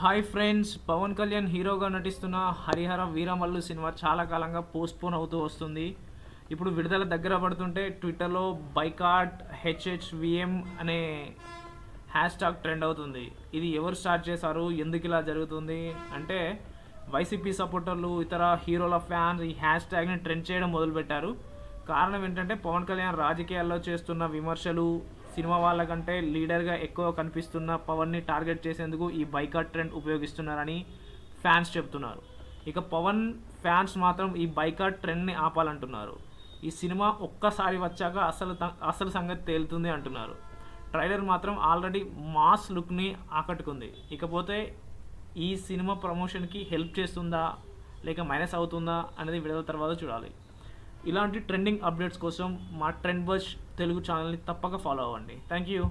Hi friends Pawan Kalyan హీరోగా నటిస్తున్న Harihara Veeramallu cinema చాలా కాలంగా పోస్ట్పోన్ అవుతూ వస్తుంది. ఇప్పుడు విడుదల దగ్గర పడుతుంటే ట్విట్టర్లో బైకాట్ హెచ్హెచ్విఎం అనే హ్యాష్ ట్యాగ్ ట్రెండ్ అవుతుంది. ఇది ఎవరు స్టార్ట్ చేశారు ఎందుకు ఇలా జరుగుతుంది అంటే వైసీపీ సపోర్టర్లు ఇతర హీరోల ఫ్యాన్స్ ఈ హ్యాష్ ట్యాగ్ని ట్రెండ్ చేయడం మొదలుపెట్టారు. కారణం ఏంటంటే పవన్ కళ్యాణ్ రాజకీయాల్లో చేస్తున్న విమర్శలు సినిమా వాళ్ళకంటే లీడర్గా ఎక్కువ కనిపిస్తున్న పవన్ని టార్గెట్ చేసేందుకు ఈ బైకాట్ ట్రెండ్ ఉపయోగిస్తున్నారని ఫ్యాన్స్ చెప్తున్నారు ఇక పవన్ ఫ్యాన్స్ మాత్రం ఈ బైకాట్ ట్రెండ్ని ఆపాలంటున్నారు. ఈ సినిమా ఒక్కసారి వచ్చాక అసలు త- అసలు సంగతి తేలుతుంది అంటున్నారు. ట్రైలర్ మాత్రం ఆల్రెడీ మాస్ లుక్ని ఆకట్టుకుంది. ఇకపోతే ఈ సినిమా ప్రమోషన్కి హెల్ప్ చేస్తుందా లేక మైనస్ అవుతుందా అనేది విడుదల తర్వాత చూడాలి. ఇలాంటి ట్రెండింగ్ అప్డేట్స్ కోసం మా ట్రెండ్ బజ్ తెలుగు ఛానల్ని తప్పక ఫాలో అవ్వండి. Thank you